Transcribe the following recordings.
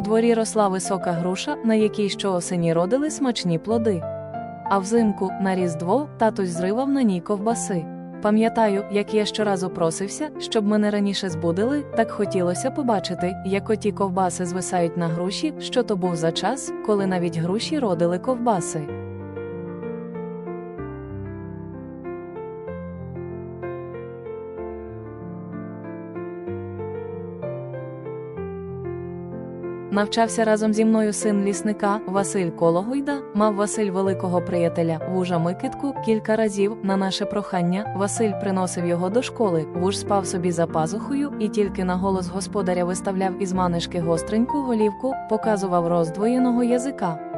дворі росла висока груша, на якій щоосені родили смачні плоди. А взимку, на Різдво, татусь зривав на ній ковбаси. Пам'ятаю, як я щоразу просився, щоб мене раніше збудили, так хотілося побачити, як оті ковбаси звисають на груші, що то був за час, коли навіть груші родили ковбаси. Навчався разом зі мною син лісника Василь Кологойда, мав Василь великого приятеля Вужа Микитку кілька разів на наше прохання. Василь приносив його до школи. Вуж спав собі за пазухою і тільки на голос господаря виставляв із манишки гостреньку голівку, показував роздвоєного язика.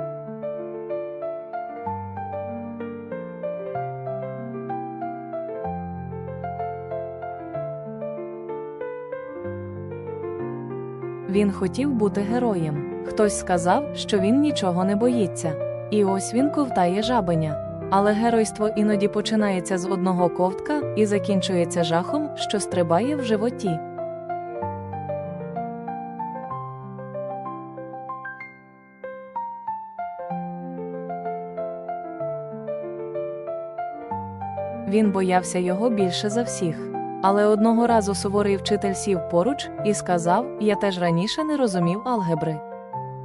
Він хотів бути героєм. Хтось сказав, що він нічого не боїться. І ось він ковтає жабеня. Але геройство іноді починається з одного ковтка і закінчується жахом, що стрибає в животі. Він боявся його більше за всіх. Але одного разу суворий вчитель сів поруч і сказав: Я теж раніше не розумів алгебри.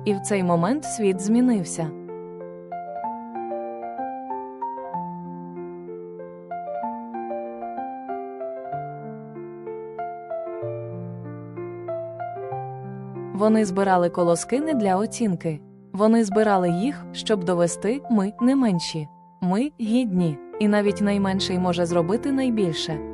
І в цей момент світ змінився. Вони збирали колоски не для оцінки. Вони збирали їх, щоб довести ми не менші. Ми гідні, і навіть найменший може зробити найбільше.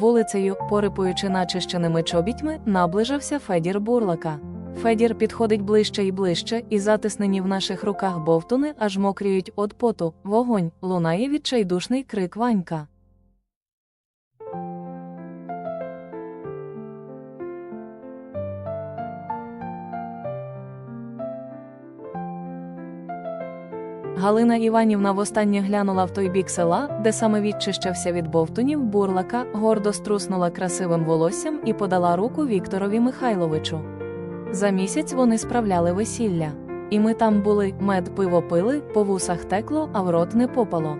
Вулицею, порипуючи начищеними чобітьми, наближався Федір Бурлака. Федір підходить ближче і ближче, і затиснені в наших руках бовтуни аж мокріють од поту. Вогонь лунає відчайдушний крик Ванька. Галина Іванівна востаннє глянула в той бік села, де саме відчищався від бовтунів бурлака, гордо струснула красивим волоссям і подала руку Вікторові Михайловичу. За місяць вони справляли весілля. І ми там були, мед пиво пили, по вусах текло, а в рот не попало.